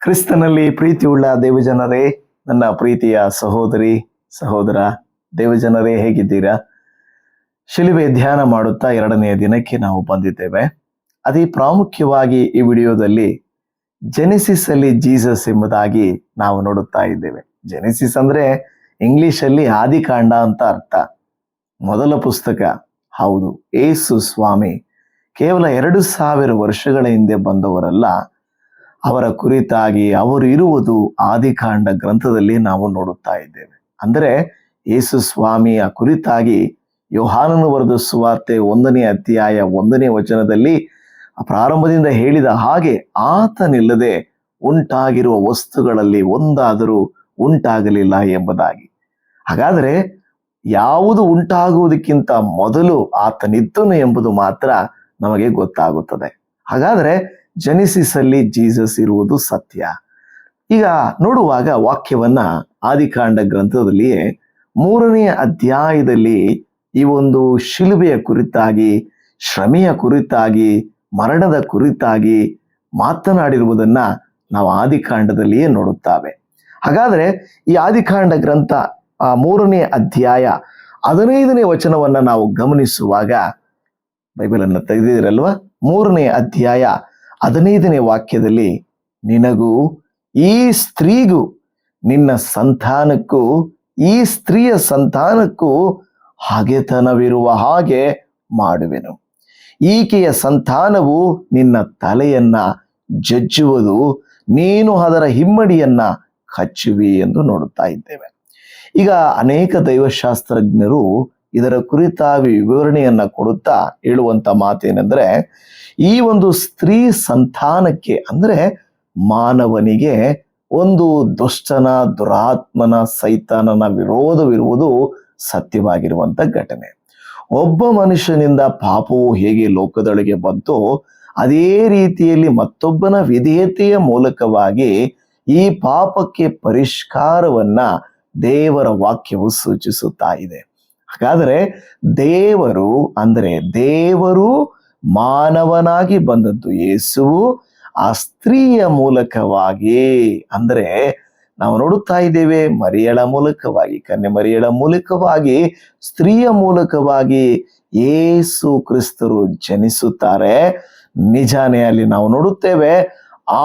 ಕ್ರಿಸ್ತನಲ್ಲಿ ಪ್ರೀತಿಯುಳ್ಳ ದೇವಜನರೇ, ನನ್ನ ಪ್ರೀತಿಯ ಸಹೋದರಿ, ಸಹೋದರ, ದೇವಜನರೇ, ಹೇಗಿದ್ದೀರಾ? ಶಿಲುಬೆ ಧ್ಯಾನ ಮಾಡುತ್ತಾ ಎರಡನೆಯ ದಿನಕ್ಕೆ ನಾವು ಬಂದಿದ್ದೇವೆ. ಅತಿ ಪ್ರಾಮುಖ್ಯವಾಗಿ ಈ ವಿಡಿಯೋದಲ್ಲಿ ಜೆನೆಸಿಸ್ ಅಲ್ಲಿ ಜೀಸಸ್ ಎಂಬುದಾಗಿ ನಾವು ನೋಡುತ್ತಾ ಇದ್ದೇವೆ. ಜೆನೆಸಿಸ್ ಅಂದ್ರೆ ಇಂಗ್ಲಿಷ್ ಅಲ್ಲಿ ಆದಿಕಾಂಡ ಅಂತ ಅರ್ಥ. ಮೊದಲ ಪುಸ್ತಕ, ಹೌದು, ಏಸು ಸ್ವಾಮಿ ಕೇವಲ ಎರಡು ಸಾವಿರ ವರ್ಷಗಳ ಹಿಂದೆ ಬಂದವರಲ್ಲ ಅವರ ಕುರಿತಾಗಿ ಅವರು ಇರುವುದು ಆದಿಕಾಂಡ ಗ್ರಂಥದಲ್ಲಿ ನಾವು ನೋಡುತ್ತಾ ಇದ್ದೇವೆ. ಅಂದರೆ ಯೇಸು ಸ್ವಾಮಿಯ ಕುರಿತಾಗಿ ಯೋಹಾನನು ಬರೆದ ಸುವಾರ್ತೆ ಒಂದನೇ ಅಧ್ಯಾಯ ಒಂದನೇ ವಚನದಲ್ಲಿ ಪ್ರಾರಂಭದಿಂದ ಹೇಳಿದ ಹಾಗೆ ಆತನಿಲ್ಲದೆ ಉಂಟಾಗಿರುವ ವಸ್ತುಗಳಲ್ಲಿ ಒಂದಾದರೂ ಉಂಟಾಗಲಿಲ್ಲ ಎಂಬುದಾಗಿ. ಹಾಗಾದರೆ ಯಾವುದು ಉಂಟಾಗುವುದಕ್ಕಿಂತ ಮೊದಲು ಆತನಿದ್ದನು ಎಂಬುದು ಮಾತ್ರ ನಮಗೆ ಗೊತ್ತಾಗುತ್ತದೆ. ಹಾಗಾದರೆ ಜೆನಿಸಿಸ್ ಅಲ್ಲಿ ಜೀಸಸ್ ಇರುವುದು ಸತ್ಯ. ಈಗ ನೋಡುವಾಗ ವಾಕ್ಯವನ್ನ ಆದಿಕಾಂಡ ಗ್ರಂಥದಲ್ಲಿಯೇ ಮೂರನೆಯ ಅಧ್ಯಾಯದಲ್ಲಿ ಈ ಒಂದು ಶಿಲುಬೆಯ ಕುರಿತಾಗಿ, ಶ್ರಮೆಯ ಕುರಿತಾಗಿ, ಮರಣದ ಕುರಿತಾಗಿ ಮಾತನಾಡಿರುವುದನ್ನ ನಾವು ಆದಿಕಾಂಡದಲ್ಲಿಯೇ ನೋಡುತ್ತೇವೆ. ಹಾಗಾದ್ರೆ ಈ ಆದಿಕಾಂಡ ಗ್ರಂಥ, ಆ ಮೂರನೇ ಅಧ್ಯಾಯ ಹದಿನೈದನೇ ವಚನವನ್ನ ನಾವು ಗಮನಿಸುವಾಗ, ಬೈಬಲನ್ನು ತೆಗೆದಿರಲ್ವಾ ಮೂರನೇ ಅಧ್ಯಾಯ ಹದಿನೈದನೇ ವಾಕ್ಯದಲ್ಲಿ ನಿನಗೂ ಈ ಸ್ತ್ರೀಗೂ ನಿನ್ನ ಸಂತಾನಕ್ಕೂ ಈ ಸ್ತ್ರೀಯ ಸಂತಾನಕ್ಕೂ ಹಾಗೆತನವಿರುವ ಹಾಗೆ ಮಾಡುವೆನು. ಈಕೆಯ ಸಂತಾನವು ನಿನ್ನ ತಲೆಯನ್ನ ಜಜ್ಜುವುದು, ನೀನು ಅದರ ಹಿಮ್ಮಡಿಯನ್ನ ಕಚ್ಚುವಿ ಎಂದು ನೋಡುತ್ತಾ ಇದ್ದೇವೆ. ಈಗ ಅನೇಕ ದೈವಶಾಸ್ತ್ರಜ್ಞರು ಇದರ ಕುರಿತಾಗಿ ವಿವರಣೆಯನ್ನ ಕೊಡುತ್ತಾ ಹೇಳುವಂತ ಮಾತೇನೆಂದ್ರೆ, ಈ ಒಂದು ಸ್ತ್ರೀ ಸಂತಾನಕ್ಕೆ ಅಂದ್ರೆ ಮಾನವನಿಗೆ ಒಂದು ದುಷ್ಟನ, ದುರಾತ್ಮನ, ಸೈತಾನನ ವಿರೋಧವಿರುವುದು ಸತ್ಯವಾಗಿರುವಂತ ಘಟನೆ. ಒಬ್ಬ ಮನುಷ್ಯನಿಂದ ಪಾಪವು ಹೇಗೆ ಲೋಕದೊಳಗೆ ಬಂತು, ಅದೇ ರೀತಿಯಲ್ಲಿ ಮತ್ತೊಬ್ಬನ ವಿಧೇಯತೆಯ ಮೂಲಕವಾಗಿ ಈ ಪಾಪಕ್ಕೆ ಪರಿಷ್ಕಾರವನ್ನ ದೇವರ ವಾಕ್ಯವು ಸೂಚಿಸುತ್ತಾ ಇದೆ. ಹಾಗಾದರೆ ದೇವರು ಅಂದರೆ ದೇವರು ಮಾನವನಾಗಿ ಬಂದದ್ದು ಯೇಸು ಆ ಸ್ತ್ರೀಯ ಮೂಲಕವಾಗಿ. ಅಂದರೆ ನಾವು ನೋಡುತ್ತಾ ಇದ್ದೇವೆ, ಮರಿಯಳ ಮೂಲಕವಾಗಿ, ಕನ್ಯೆ ಮರಿಯಳ ಮೂಲಕವಾಗಿ, ಸ್ತ್ರೀಯ ಮೂಲಕವಾಗಿ ಏಸು ಕ್ರಿಸ್ತರು ಜನಿಸುತ್ತಾರೆ. ನಿಜಾನೇ ಅಲ್ಲಿ ನಾವು ನೋಡುತ್ತೇವೆ,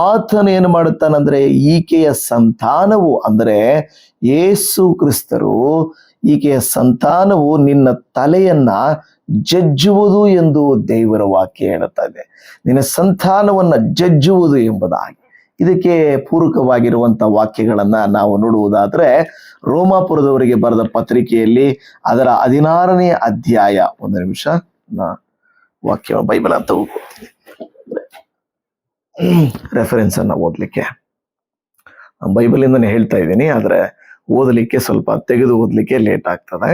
ಆತನ ಏನು ಮಾಡುತ್ತಾನಂದ್ರೆ ಈಕೆಯ ಸಂತಾನವು, ಅಂದರೆ ಏಸು ಕ್ರಿಸ್ತರು ಈಕೆಯ ಸಂತಾನವು ನಿನ್ನ ತಲೆಯನ್ನ ಜಜ್ಜುವುದು ಎಂದು ದೇವರ ವಾಕ್ಯ ಹೇಳುತ್ತಾ ಇದೆ. ನಿನ್ನ ಸಂತಾನವನ್ನ ಜಜ್ಜುವುದು ಎಂಬುದಾಗಿ. ಇದಕ್ಕೆ ಪೂರಕವಾಗಿರುವಂತ ವಾಕ್ಯಗಳನ್ನ ನಾವು ನೋಡುವುದಾದ್ರೆ ರೋಮಾಪುರದವರಿಗೆ ಬರೆದ ಪತ್ರಿಕೆಯಲ್ಲಿ ಅದರ ಹದಿನಾರನೇ ಅಧ್ಯಾಯ ಒಂದು ನಿಮಿಷ. ನಾ ವಾಕ್ಯ ಬೈಬಲ್ ಅಂತ ಹೋಗ್ತೀನಿ. ರೆಫರೆನ್ಸ್ ಅನ್ನ ಓದ್ಲಿಕ್ಕೆ. ಬೈಬಲಿಂದನೇ ಹೇಳ್ತಾ ಇದ್ದೀನಿ, ಆದ್ರೆ ಓದಲಿಕ್ಕೆ ಸ್ವಲ್ಪ ತೆಗೆದು ಓದಲಿಕ್ಕೆ ಲೇಟ್ ಆಗ್ತದೆ.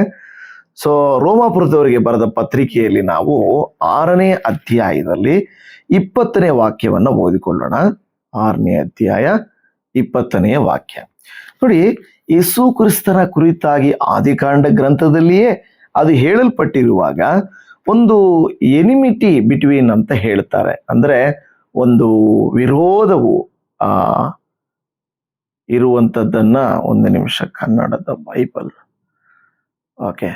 ಸೊ ರೋಮಾಪುರದವರಿಗೆ ಬರೆದ ಪತ್ರಿಕೆಯಲ್ಲಿ ನಾವು ಆರನೇ ಅಧ್ಯಾಯದಲ್ಲಿ ಇಪ್ಪತ್ತನೇ ವಾಕ್ಯವನ್ನು ಓದಿಕೊಳ್ಳೋಣ. ಆರನೇ ಅಧ್ಯಾಯ ಇಪ್ಪತ್ತನೆಯ ವಾಕ್ಯ. ನೋಡಿ, ಯೇಸು ಕ್ರಿಸ್ತನ ಕುರಿತಾಗಿ ಆದಿಕಾಂಡ ಗ್ರಂಥದಲ್ಲಿಯೇ ಅದು ಹೇಳಲ್ಪಟ್ಟಿರುವಾಗ ಒಂದು ಎನಿಮಿಟಿ ಬಿಟ್ವೀನ್ ಅಂತ ಹೇಳ್ತಾರೆ. ಅಂದ್ರೆ ಒಂದು ವಿರೋಧವು ಇರುವಂಥದ್ದನ್ನ ಒಂದು ನಿಮಿಷ ಕನ್ನಡದ ಬೈಬಲ್. ಓಕೆ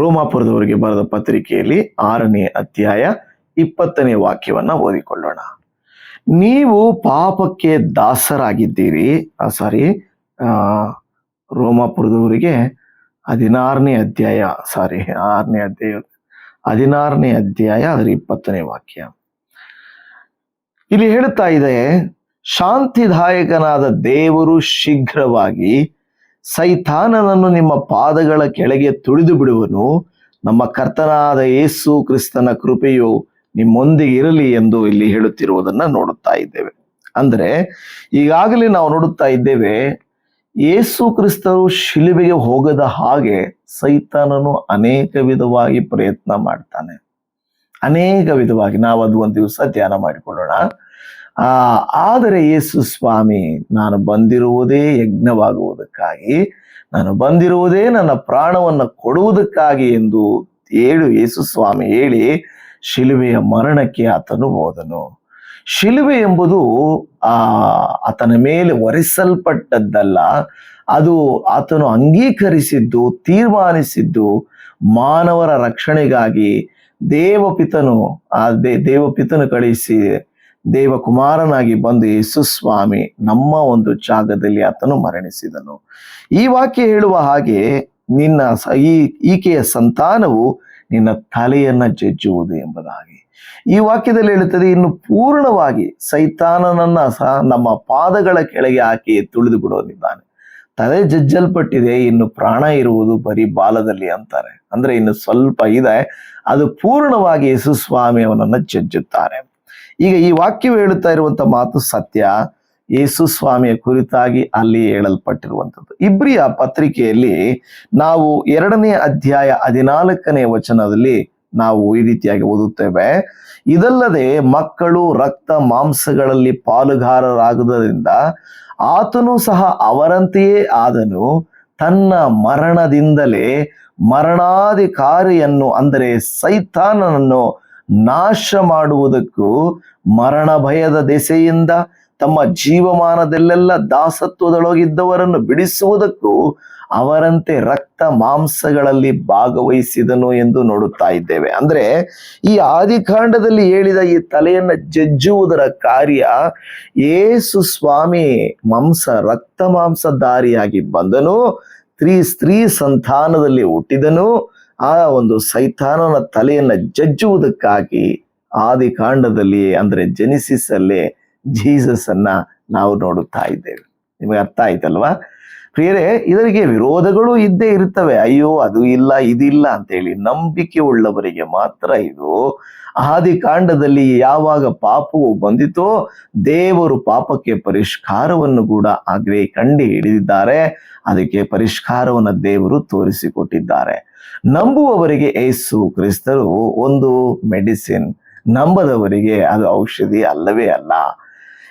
ರೋಮಾಪುರದವರಿಗೆ ಬರೆದ ಪತ್ರಿಕೆಯಲ್ಲಿ ಆರನೇ ಅಧ್ಯಾಯ ಇಪ್ಪತ್ತನೇ ವಾಕ್ಯವನ್ನ ಓದಿಕೊಳ್ಳೋಣ. ನೀವು ಪಾಪಕ್ಕೆ ದಾಸರಾಗಿದ್ದೀರಿ ಸಾರಿ ರೋಮಾಪುರದವರಿಗೆ ಹದಿನಾರನೇ ಅಧ್ಯಾಯ ಸಾರಿ ಆರನೇ ಅಧ್ಯಾಯ, ಹದಿನಾರನೇ ಅಧ್ಯಾಯ, ಅದರ ಇಪ್ಪತ್ತನೇ ವಾಕ್ಯ. ಇಲ್ಲಿ ಹೇಳುತ್ತಾ ಇದೆ ಶಾಂತಿದಾಯಕನಾದ ದೇವರು ಶೀಘ್ರವಾಗಿ ಸೈತಾನನನ್ನು ನಿಮ್ಮ ಪಾದಗಳ ಕೆಳಗೆ ತುಳಿದು ಬಿಡುವನು. ನಮ್ಮ ಕರ್ತನಾದ ಯೇಸು ಕ್ರಿಸ್ತನ ಕೃಪೆಯು ನಿಮ್ಮೊಂದಿಗೆ ಇರಲಿ ಎಂದು ಇಲ್ಲಿ ಹೇಳುತ್ತಿರುವುದನ್ನ ನೋಡುತ್ತಾ ಇದ್ದೇವೆ. ಅಂದ್ರೆ, ಈಗಾಗಲೇ ನಾವು ನೋಡುತ್ತಾ ಇದ್ದೇವೆ, ಯೇಸು ಕ್ರಿಸ್ತರು ಶಿಲುಬೆಗೆ ಹೋಗದ ಹಾಗೆ ಸೈತಾನನು ಅನೇಕ ವಿಧವಾಗಿ ಪ್ರಯತ್ನ ಮಾಡ್ತಾನೆ. ಅನೇಕ ವಿಧವಾಗಿ ನಾವು ಅದು ಒಂದು ದಿವಸ ಧ್ಯಾನ ಮಾಡಿಕೊಳ್ಳೋಣ. ಆದರೆ ಯೇಸು ಸ್ವಾಮಿ, ನಾನು ಬಂದಿರುವುದೇ ಯಜ್ಞವಾಗುವುದಕ್ಕಾಗಿ, ನಾನು ಬಂದಿರುವುದೇ ನನ್ನ ಪ್ರಾಣವನ್ನು ಕೊಡುವುದಕ್ಕಾಗಿ ಎಂದು ಹೇಳು, ಯೇಸು ಸ್ವಾಮಿ ಹೇಳಿ ಶಿಲುಬೆಯ ಮರಣಕ್ಕೆ ಆತನು ಹೋದನು. ಶಿಲುವೆ ಎಂಬುದು, ಆ, ಆತನ ಮೇಲೆ ಒರೆಸಲ್ಪಟ್ಟದ್ದಲ್ಲ, ಅದು ಆತನು ಅಂಗೀಕರಿಸಿದ್ದು, ತೀರ್ಮಾನಿಸಿದ್ದು ಮಾನವರ ರಕ್ಷಣೆಗಾಗಿ ದೇವಪಿತನು, ಆ ದೇವಪಿತನು ಕಳಿಸಿ ದೇವಕುಮಾರನಾಗಿ ಬಂದು ಯೇಸು ಸ್ವಾಮಿ ನಮ್ಮ ಒಂದು ಜಾಗದಲ್ಲಿ ಆತನು ಮರಣಿಸಿದನು. ಈ ವಾಕ್ಯ ಹೇಳುವ ಹಾಗೆ ನಿನ್ನ ಈ ಈಕೆಯ ಸಂತಾನವು ನಿನ್ನ ತಲೆಯನ್ನ ಜಜ್ಜುವುದು ಎಂಬುದಾಗಿ. ಈ ವಾಕ್ಯದಲ್ಲಿ ಹೇಳುತ್ತದೆ, ಇನ್ನು ಪೂರ್ಣವಾಗಿ ಸೈತಾನನನ್ನ ಸಹ ನಮ್ಮ ಪಾದಗಳ ಕೆಳಗೆ ಹಾಕಿ ತುಳಿದು ಬಿಡೋದಿದ್ದಾನೆ ತಲೆ ಜಜ್ಜಲ್ಪಟ್ಟಿದೆ, ಇನ್ನು ಪ್ರಾಣ ಇರುವುದು ಬರೀ ಬಾಲದಲ್ಲಿ ಅಂತಾರೆ. ಅಂದ್ರೆ ಇನ್ನು ಸ್ವಲ್ಪ ಇದೆ, ಅದು ಪೂರ್ಣವಾಗಿ ಯೇಸು ಸ್ವಾಮಿ ಅವನನ್ನ ಜಜ್ಜುತ್ತಾರೆ. ಈಗ ಈ ವಾಕ್ಯವು ಹೇಳುತ್ತಾ ಇರುವಂತ ಮಾತು ಸತ್ಯ. ಯೇಸು ಸ್ವಾಮಿಯ ಕುರಿತಾಗಿ ಅಲ್ಲಿ ಹೇಳಲ್ಪಟ್ಟಿರುವಂಥದ್ದು. ಇಬ್ರಿಯ ಪತ್ರಿಕೆಯಲ್ಲಿ ನಾವು ಎರಡನೇ ಅಧ್ಯಾಯ ಹದಿನಾಲ್ಕನೇ ವಚನದಲ್ಲಿ ನಾವು ಈ ರೀತಿಯಾಗಿ ಓದುತ್ತೇವೆ. ಇದಲ್ಲದೆ ಮಕ್ಕಳು ರಕ್ತ ಮಾಂಸಗಳಲ್ಲಿ ಪಾಲುಗಾರರಾಗುವುದರಿಂದ ಆತನು ಸಹ ಅವರಂತೆಯೇ ಆದನು. ತನ್ನ ಮರಣದಿಂದಲೇ ಮರಣಾಧಿಕಾರಿಯನ್ನು, ಅಂದರೆ ಸೈತಾನನನ್ನು ನಾಶ ಮಾಡುವುದಕ್ಕೂ ಮರಣ ಭಯದ ದೆಸೆಯಿಂದ ತಮ್ಮ ಜೀವಮಾನದಲ್ಲೆಲ್ಲ ದಾಸತ್ವದೊಳಗಿದ್ದವರನ್ನು ಬಿಡಿಸುವುದಕ್ಕೂ ಅವರಂತೆ ರಕ್ತ ಮಾಂಸಗಳಲ್ಲಿ ಭಾಗವಹಿಸಿದನು ಎಂದು ನೋಡುತ್ತಾ ಇದ್ದೇವೆ. ಅಂದ್ರೆ ಈ ಆದಿಕಾಂಡದಲ್ಲಿ ಹೇಳಿದ ಈ ತಲೆಯನ್ನ ಜಜ್ಜುವುದರ ಕಾರ್ಯ ಏಸು ಸ್ವಾಮಿ ಮಾಂಸ, ರಕ್ತ ಮಾಂಸಧಾರಿಯಾಗಿ ಬಂದನು ಸ್ತ್ರೀ ಸ್ತ್ರೀ ಸಂತಾನದಲ್ಲಿ ಹುಟ್ಟಿದನು ಆ ಒಂದು ಸೈತಾನನ ತಲೆಯನ್ನ ಜಜ್ಜುವುದಕ್ಕಾಗಿ ಆದಿಕಾಂಡದಲ್ಲಿ ಅಂದ್ರೆ ಜೆನಿಸಿಸ್ ಅಲ್ಲಿ ಜೀಸಸ್ ಅನ್ನ ನಾವು ನೋಡುತ್ತಾ ಇದ್ದೇವೆ. ನಿಮಗೆ ಅರ್ಥ ಆಯ್ತಲ್ವಾ? ಪ್ರಿಯರೇ, ಇದರಿಗೆ ವಿರೋಧಗಳು ಇದ್ದೇ ಇರ್ತವೆ ಅಯ್ಯೋ, ಅದು ಇಲ್ಲ, ಇದಿಲ್ಲ ಅಂತೇಳಿ ನಂಬಿಕೆ ಉಳ್ಳವರಿಗೆ ಮಾತ್ರ ಇದು. ಆದಿಕಾಂಡದಲ್ಲಿ ಯಾವಾಗ ಪಾಪವು ಬಂದಿತೋ, ದೇವರು ಪಾಪಕ್ಕೆ ಪರಿಷ್ಕಾರವನ್ನು ಕೂಡ ಆಗ್ಲೇ ಕಂಡು ಹಿಡಿದಿದ್ದಾರೆ. ಅದಕ್ಕೆ ಪರಿಷ್ಕಾರವನ್ನು ದೇವರು ತೋರಿಸಿಕೊಟ್ಟಿದ್ದಾರೆ. ನಂಬುವವರಿಗೆ ಏಸು ಕ್ರಿಸ್ತರು ಒಂದು ಮೆಡಿಸಿನ್. ನಂಬದವರಿಗೆ ಅದು ಔಷಧಿ ಅಲ್ಲವೇ ಅಲ್ಲ.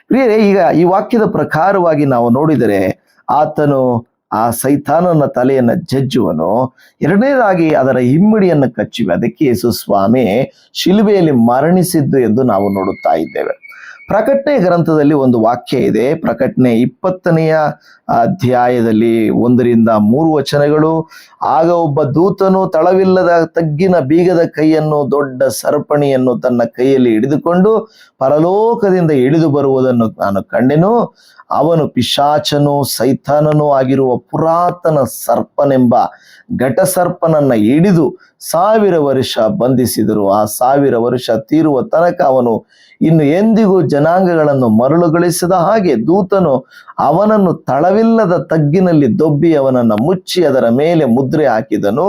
ಪ್ರಿಯರೇ, ಈಗ ಈ ವಾಕ್ಯದ ಪ್ರಕಾರವಾಗಿ ನಾವು ನೋಡಿದರೆ ಆತನು ಆ ಸೈತಾನನ ತಲೆಯನ್ನ ಜಜ್ಜುವನು. ಎರಡನೇದಾಗಿ ಅದರ ಹಿಮ್ಮಡಿಯನ್ನು ಕಚ್ಚಿವೆ. ಅದಕ್ಕೆ ಯೇಸು ಸ್ವಾಮಿ ಶಿಲುಬೆಯಲ್ಲಿ ಮರಣಿಸಿದ್ದು ಎಂದು ನಾವು ನೋಡುತ್ತಾ ಇದ್ದೇವೆ. ಪ್ರಕಟಣೆ ಗ್ರಂಥದಲ್ಲಿ ಒಂದು ವಾಕ್ಯ ಇದೆ. ಪ್ರಕಟಣೆ ಇಪ್ಪತ್ತನೆಯ ಅಧ್ಯಾಯದಲ್ಲಿ ಒಂದರಿಂದ ಮೂರು ವಚನಗಳು. ಆಗ ಒಬ್ಬ ದೂತನು ತಳವಿಲ್ಲದ ತಗ್ಗಿನ ಬೀಗದ ಕೈಯನ್ನು ದೊಡ್ಡ ಸರಪಣಿಯನ್ನು ತನ್ನ ಕೈಯಲ್ಲಿ ಹಿಡಿದುಕೊಂಡು ಪರಲೋಕದಿಂದ ಇಳಿದು ಬರುವುದನ್ನು ನಾನು ಕಂಡೆನು. ಅವನು ಪಿಶಾಚನು ಸೈತಾನನೂ ಆಗಿರುವ ಪುರಾತನ ಸರ್ಪನೆಂಬ ಘಟಸರ್ಪನನ್ನ ಹಿಡಿದು ಸಾವಿರ ವರ್ಷ ಬಂಧಿಸಿದರು. ಆ ಸಾವಿರ ವರ್ಷ ತೀರುವ ತನಕ ಅವನು ಇನ್ನು ಎಂದಿಗೂ ಜನಾಂಗಗಳನ್ನು ಮರಳುಗಳಿಸಿದ ಹಾಗೆ ದೂತನು ಅವನನ್ನು ತಳವಿಲ್ಲದ ತಗ್ಗಿನಲ್ಲಿ ದೊಬ್ಬಿ ಅವನನ್ನು ಮುಚ್ಚಿ ಅದರ ಮೇಲೆ ಮುದ್ರೆ ಹಾಕಿದನು.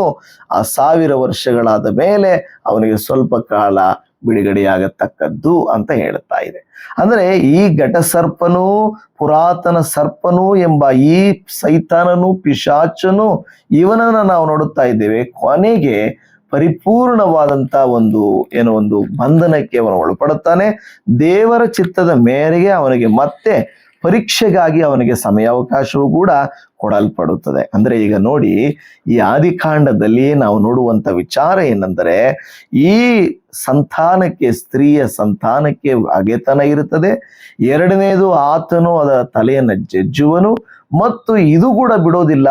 ಆ ಸಾವಿರ ವರ್ಷಗಳಾದ ಮೇಲೆ ಅವನಿಗೆ ಸ್ವಲ್ಪ ಕಾಲ ಬಿಡುಗಡೆಯಾಗತಕ್ಕದ್ದು ಅಂತ ಹೇಳ್ತಾ ಇದೆ. ಅಂದ್ರೆ ಈ ಘಟಸರ್ಪನು ಪುರಾತನ ಸರ್ಪನು ಎಂಬ ಈ ಸೈತಾನನು ಪಿಶಾಚನು ಇವನನ್ನ ನಾವು ನೋಡುತ್ತಾ ಇದ್ದೇವೆ. ಕೊನೆಗೆ ಪರಿಪೂರ್ಣವಾದಂತ ಒಂದು ಏನೋ ಒಂದು ಬಂಧನಕ್ಕೆ ಅವನು ಒಳಪಡುತ್ತಾನೆ. ದೇವರ ಚಿತ್ತದ ಮೇರೆಗೆ ಅವನಿಗೆ ಮತ್ತೆ ಪರೀಕ್ಷೆಗಾಗಿ ಅವನಿಗೆ ಸಮಯಾವಕಾಶವೂ ಕೂಡ ಕೊಡಲ್ಪಡುತ್ತದೆ. ಅಂದ್ರೆ ಈಗ ನೋಡಿ, ಈ ಆದಿಕಾಂಡದಲ್ಲಿ ನಾವು ನೋಡುವಂತ ವಿಚಾರ ಏನೆಂದರೆ, ಈ ಸಂತಾನಕ್ಕೆ, ಸ್ತ್ರೀಯ ಸಂತಾನಕ್ಕೆ ಅಗೆತನ ಇರುತ್ತದೆ. ಎರಡನೇದು ಆತನು ಅದರ ತಲೆಯನ್ನು ಜಜ್ಜುವನು ಮತ್ತು ಇದು ಕೂಡ ಬಿಡೋದಿಲ್ಲ.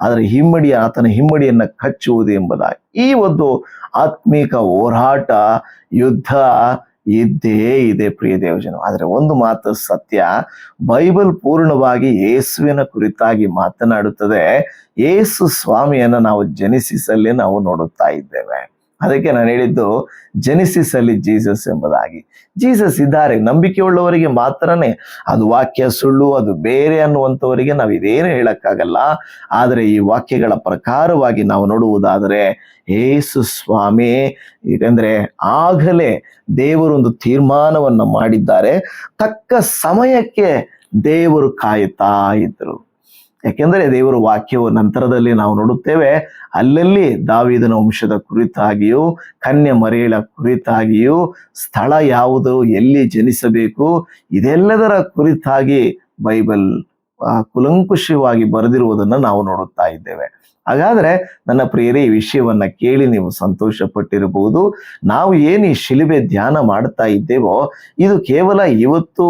ಅದರ ಹಿಮ್ಮಡಿ ಆತನ ಹಿಮ್ಮಡಿಯನ್ನ ಕಚ್ಚುವುದು ಎಂಬುದಾಗಿ. ಈ ಒಂದು ಆತ್ಮೀಕ ಹೋರಾಟ, ಯುದ್ಧ ಇದ್ದೇ ಇದೆ ಪ್ರಿಯ ದೇವಜನ ಆದರೆ ಒಂದು ಮಾತು ಸತ್ಯ, ಬೈಬಲ್ ಪೂರ್ಣವಾಗಿ ಯೇಸುವಿನ ಕುರಿತಾಗಿ ಮಾತನಾಡುತ್ತದೆ. ಯೇಸು ಸ್ವಾಮಿಯನ್ನ ನಾವು ಜನಿಸಿಸಲ್ಲಿ ನಾವು ನೋಡುತ್ತಾ ಇದ್ದೇವೆ. ಅದಕ್ಕೆ ನಾನು ಹೇಳಿದ್ದು ಜೆನಿಸಿಸ್ ಅಲ್ಲಿ ಜೀಸಸ್ ಎಂಬುದಾಗಿ. ಜೀಸಸ್ ಇದ್ದಾರೆ. ನಂಬಿಕೆ ಉಳ್ಳವರಿಗೆ ಮಾತ್ರನೇ. ಅದು ವಾಕ್ಯ ಸುಳ್ಳು, ಅದು ಬೇರೆ ಅನ್ನುವಂಥವರಿಗೆ ನಾವು ಇದೇನು ಹೇಳಕ್ಕಾಗಲ್ಲ. ಆದರೆ ಈ ವಾಕ್ಯಗಳ ಪ್ರಕಾರವಾಗಿ ನಾವು ನೋಡುವುದಾದರೆ ಏಸು ಸ್ವಾಮಿ, ಏಕೆಂದ್ರೆ ಆಗಲೇ ದೇವರೊಂದು ತೀರ್ಮಾನವನ್ನು ಮಾಡಿದ್ದಾರೆ. ತಕ್ಕ ಸಮಯಕ್ಕೆ ದೇವರು ಕಾಯುತ್ತಾ ಇದ್ದರು. ಯಾಕೆಂದರೆ ದೇವರ ವಾಕ್ಯವು ನಂತರದಲ್ಲಿ ನಾವು ನೋಡುತ್ತೇವೆ, ಅಲ್ಲಲ್ಲಿ ದಾವಿದನ ವಂಶದ ಕುರಿತಾಗಿಯೂ, ಕನ್ಯೆ ಮರಿಯಳ ಕುರಿತಾಗಿಯೂ, ಸ್ಥಳ ಯಾವುದು, ಎಲ್ಲಿ ಜನಿಸಬೇಕು, ಇದೆಲ್ಲದರ ಕುರಿತಾಗಿ ಬೈಬಲ್ ಕುಲಂಕುಷವಾಗಿ ಬರೆದಿರುವುದನ್ನು ನಾವು ನೋಡುತ್ತಾ ಇದ್ದೇವೆ. ಹಾಗಾದರೆ ನನ್ನ ಪ್ರಿಯರೇ, ಈ ವಿಷಯವನ್ನು ಕೇಳಿ ನೀವು ಸಂತೋಷ ಪಟ್ಟಿರಬಹುದು ನಾವು ಏನು ಈ ಶಿಲುಬೆ ಧ್ಯಾನ ಮಾಡ್ತಾ ಇದ್ದೇವೋ, ಇದು ಕೇವಲ ಇವತ್ತು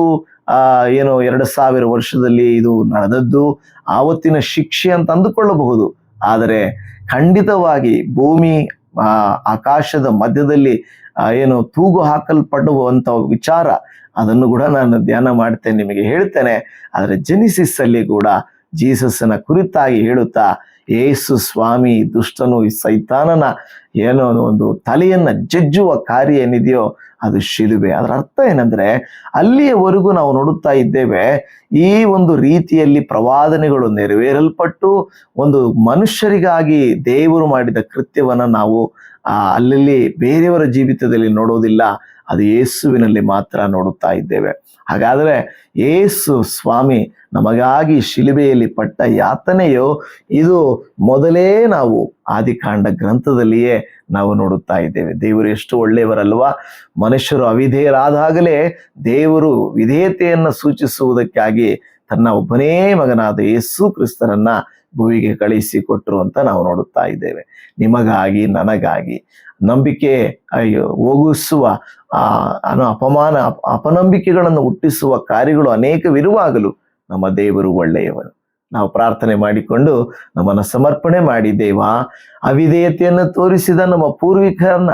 ಏನು ಎರಡು ಸಾವಿರ ವರ್ಷದಲ್ಲಿ ಇದು ನಡೆದದ್ದು, ಆವತ್ತಿನ ಶಿಕ್ಷೆ ಅಂತ ಅಂದುಕೊಳ್ಳಬಹುದು. ಆದರೆ ಖಂಡಿತವಾಗಿ ಭೂಮಿ, ಆ, ಆಕಾಶದ ಮಧ್ಯದಲ್ಲಿ ಏನು ತೂಗು ಹಾಕಲ್ಪಡುವಂತ ವಿಚಾರ, ಅದನ್ನು ಕೂಡ ನಾನು ಧ್ಯಾನ ಮಾಡ್ತೇನೆ, ನಿಮಗೆ ಹೇಳ್ತೇನೆ. ಆದರೆ ಜೆನಿಸಿಸ್ ಅಲ್ಲಿ ಕೂಡ ಜೀಸಸ್ನ ಕುರಿತಾಗಿ ಹೇಳುತ್ತಾ ಏಸು ಸ್ವಾಮಿ, ದುಷ್ಟನು, ಈ ಸೈತಾನನ ಏನೋ ಒಂದು ತಲೆಯನ್ನ ಜಜ್ಜುವ ಕಾರ್ಯ ಏನಿದೆಯೋ ಅದು ಶಿಲುಬೆ. ಅದರ ಅರ್ಥ ಏನಂದ್ರೆ, ಅಲ್ಲಿಯವರೆಗೂ ನಾವು ನೋಡುತ್ತಾ ಇದ್ದೇವೆ, ಈ ಒಂದು ರೀತಿಯಲ್ಲಿ ಪ್ರವಾದನೆಗಳು ನೆರವೇರಲ್ಪಟ್ಟು ಒಂದು ಮನುಷ್ಯರಿಗಾಗಿ ದೇವರು ಮಾಡಿದ ಕೃತ್ಯವನ್ನ ನಾವು ಅಲ್ಲಲ್ಲಿ ಬೇರೆಯವರ ಜೀವಿತದಲ್ಲಿ ನೋಡೋದಿಲ್ಲ. ಅದು ಯೇಸುವಿನಲ್ಲಿ ಮಾತ್ರ ನೋಡುತ್ತಾ ಇದ್ದೇವೆ. ಹಾಗಾದ್ರೆ ಏಸು ಸ್ವಾಮಿ ನಮಗಾಗಿ ಶಿಲುಬೆಯಲ್ಲಿ ಪಟ್ಟ ಯಾತನೆಯೋ ಇದು ಮೊದಲೇ ನಾವು ಆದಿಕಾಂಡ ಗ್ರಂಥದಲ್ಲಿಯೇ ನಾವು ನೋಡುತ್ತಾ ಇದ್ದೇವೆ. ದೇವರು ಎಷ್ಟು ಒಳ್ಳೆಯವರಲ್ವಾ? ಮನುಷ್ಯರು ಅವಿಧೇಯರಾದಾಗಲೇ ದೇವರು ವಿಧೇಯತೆಯನ್ನು ಸೂಚಿಸುವುದಕ್ಕಾಗಿ ತನ್ನ ಒಬ್ಬನೇ ಮಗನಾದ ಯೇಸು ಕ್ರಿಸ್ತನನ್ನ ಭೂವಿಗೆ ಕಳುಹಿಸಿಕೊಟ್ಟರು ಅಂತ ನಾವು ನೋಡುತ್ತಾ ಇದ್ದೇವೆ. ನಿಮಗಾಗಿ, ನನಗಾಗಿ. ನಂಬಿಕೆ ಹೋಗಿಸುವ ಅನು ಅಪಮಾನ ಅಪನಂಬಿಕೆಗಳನ್ನು ಹುಟ್ಟಿಸುವ ಕಾರ್ಯಗಳು ಅನೇಕವಿರುವಾಗಲೂ ನಮ್ಮ ದೇವರು ಒಳ್ಳೆಯವರು ನಾವು ಪ್ರಾರ್ಥನೆ ಮಾಡಿಕೊಂಡು ನಮ್ಮನ್ನು ಸಮರ್ಪಣೆ ಮಾಡಿ, ದೇವ, ಅವಿಧೇಯತೆಯನ್ನು ತೋರಿಸಿದ ನಮ್ಮ ಪೂರ್ವಿಕರನ್ನ,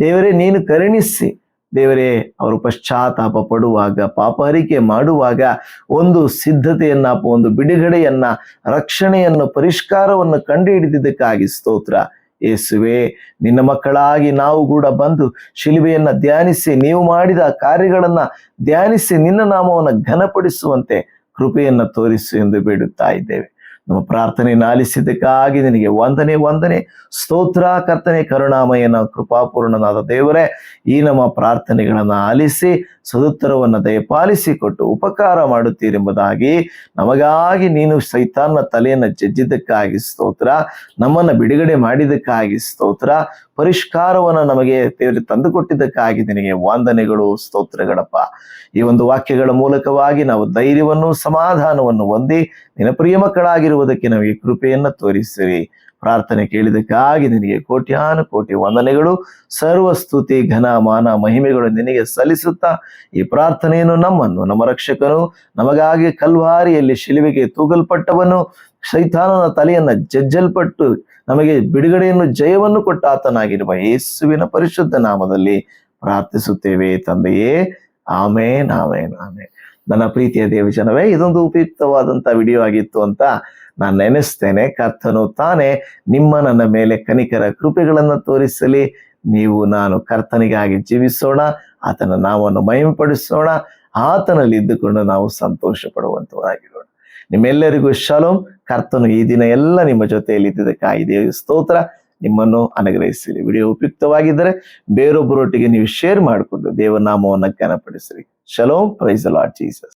ದೇವರೇ, ನೀನು ಕರುಣಿಸಿ. ದೇವರೇ, ಅವರು ಪಶ್ಚಾತ್ತಾಪ ಪಡುವಾಗ ಪಾಪಹರಿಕೆ ಮಾಡುವಾಗ, ಒಂದು ಸಿದ್ಧತೆಯನ್ನ, ಒಂದು ಬಿಡುಗಡೆಯನ್ನ, ರಕ್ಷಣೆಯನ್ನು, ಪರಿಷ್ಕಾರವನ್ನು ಕಂಡುಹಿಡಿದಿದ್ದಕ್ಕಾಗಿ ಸ್ತೋತ್ರ. ಯೇಸುವೆ, ನಿನ್ನ ಮಕ್ಕಳಾಗಿ ನಾವು ಕೂಡ ಬಂದು ಶಿಲುಬೆಯನ್ನ ಧ್ಯಾನಿಸಿ, ನೀವು ಮಾಡಿದ ಕಾರ್ಯಗಳನ್ನ ಧ್ಯಾನಿಸಿ, ನಿನ್ನ ನಾಮವನ್ನು ಘನಪಡಿಸುವಂತೆ ಕೃಪೆಯನ್ನ ತೋರಿಸು ಎಂದು ಬೇಡುತ್ತಾ ಇದ್ದೇವೆ. ನಮ್ಮ ಪ್ರಾರ್ಥನೆಯನ್ನು ಆಲಿಸಿದ್ದಕ್ಕಾಗಿ ನಿನಗೆ ವಂದನೆ ವಂದನೆ. ಸ್ತೋತ್ರ, ಕರ್ತನೆ ಕರುಣಾಮಯನ ಕೃಪಾಪೂರ್ಣನಾದ ದೇವರೇ, ಈ ನಮ್ಮ ಪ್ರಾರ್ಥನೆಗಳನ್ನು ಆಲಿಸಿ, ಸದುತ್ತರವನ್ನು ದಯಪಾಲಿಸಿಕೊಟ್ಟು ಉಪಕಾರ ಮಾಡುತ್ತೀರೆಂಬುದಾಗಿ, ನಮಗಾಗಿ ನೀನು ಸೈತಾನ್ನ ತಲೆಯನ್ನು ಜಜ್ಜಿದ್ದಕ್ಕಾಗಿ ಸ್ತೋತ್ರ, ನಮ್ಮನ್ನು ಬಿಡುಗಡೆ ಮಾಡಿದ್ದಕ್ಕಾಗಿ ಸ್ತೋತ್ರ, ಪರಿಷ್ಕಾರವನ್ನು ನಮಗೆ ದೇವರು ತಂದುಕೊಟ್ಟಿದ್ದಕ್ಕಾಗಿ ನಿನಗೆ ವಂದನೆಗಳು, ಸ್ತೋತ್ರಗಳಪ್ಪ. ಈ ಒಂದು ವಾಕ್ಯಗಳ ಮೂಲಕವಾಗಿ ನಾವು ಧೈರ್ಯವನ್ನು ಸಮಾಧಾನವನ್ನು ಹೊಂದಿ, ನಿನ್ನ ಪ್ರಿಯ ಮಕ್ಕಳಾಗಿರುವುದಕ್ಕೆ ನಮಗೆ ಕೃಪೆಯನ್ನು ತೋರಿಸಿರಿ. ಪ್ರಾರ್ಥನೆ ಕೇಳಿದಕ್ಕಾಗಿ ನಿನಗೆ ಕೋಟ್ಯಾನು ಕೋಟಿ ವಂದನೆಗಳು. ಸರ್ವ ಸ್ತುತಿ ಘನ ಮಾನ ಮಹಿಮೆಗಳು ನಿನಗೆ ಸಲ್ಲಿಸುತ್ತಾ ಈ ಪ್ರಾರ್ಥನೆಯನ್ನು ನಮ್ಮನ್ನು, ನಮ್ಮ ರಕ್ಷಕನು, ನಮಗಾಗಿ ಕಲ್ವಾರಿಯಲ್ಲಿ ಶಿಲುವೆಗೆ ತೂಗಲ್ಪಟ್ಟವನು, ಶೈತಾನನ ತಲೆಯನ್ನ ಜಜ್ಜಲ್ಪಟ್ಟು ನಮಗೆ ಬಿಡುಗಡೆಯನ್ನು ಜಯವನ್ನು ಕೊಟ್ಟ ಆತನಾಗಿರುವ ಯೇಸುವಿನ ಪರಿಶುದ್ಧ ನಾಮದಲ್ಲಿ ಪ್ರಾರ್ಥಿಸುತ್ತೇವೆ ತಂದೆಯೇ. ಆಮೇನ್ ಆಮೇನ್ ಆಮೇನ್. ನನ್ನ ಪ್ರೀತಿಯ ದೇವಜನವೇ ಇದೊಂದು ಉಪಯುಕ್ತವಾದಂತ ವಿಡಿಯೋ ಆಗಿತ್ತು ಅಂತ ನಾನು ನೆನೆಸ್ತೇನೆ. ಕರ್ತನು ತಾನೇ ನಿಮ್ಮ ನನ್ನ ಮೇಲೆ ಕನಿಕರ ಕೃಪೆಗಳನ್ನು ತೋರಿಸಲಿ. ನೀವು ನಾನು ಕರ್ತನಿಗಾಗಿ ಜೀವಿಸೋಣ, ಆತನ ನಾವನ್ನು ಮಹಿಮೆಪಡಿಸೋಣ, ಆತನಲ್ಲಿ ಇದ್ದುಕೊಂಡು ನಾವು ಸಂತೋಷ ಪಡುವಂತವರಾಗಿರೋಣ ನಿಮ್ಮೆಲ್ಲರಿಗೂ ಶಲೋಮ್. ಕರ್ತನು ಈ ದಿನ ಎಲ್ಲ ನಿಮ್ಮ ಜೊತೆಯಲ್ಲಿ ಇದ್ದಿದ್ದಕ್ಕಾಗಿ ದೇವ ಸ್ತೋತ್ರ. ನಿಮ್ಮನ್ನು ಅನುಗ್ರಹಿಸಿರಿ. ವಿಡಿಯೋ ಉಪಯುಕ್ತವಾಗಿದ್ದರೆ ಬೇರೊಬ್ಬರೊಟ್ಟಿಗೆ ನೀವು ಶೇರ್ ಮಾಡಿಕೊಂಡು ದೇವನಾಮವನ್ನು ಜ್ಞಾನಪಡಿಸಿರಿ. Shalom praise Lord Jesus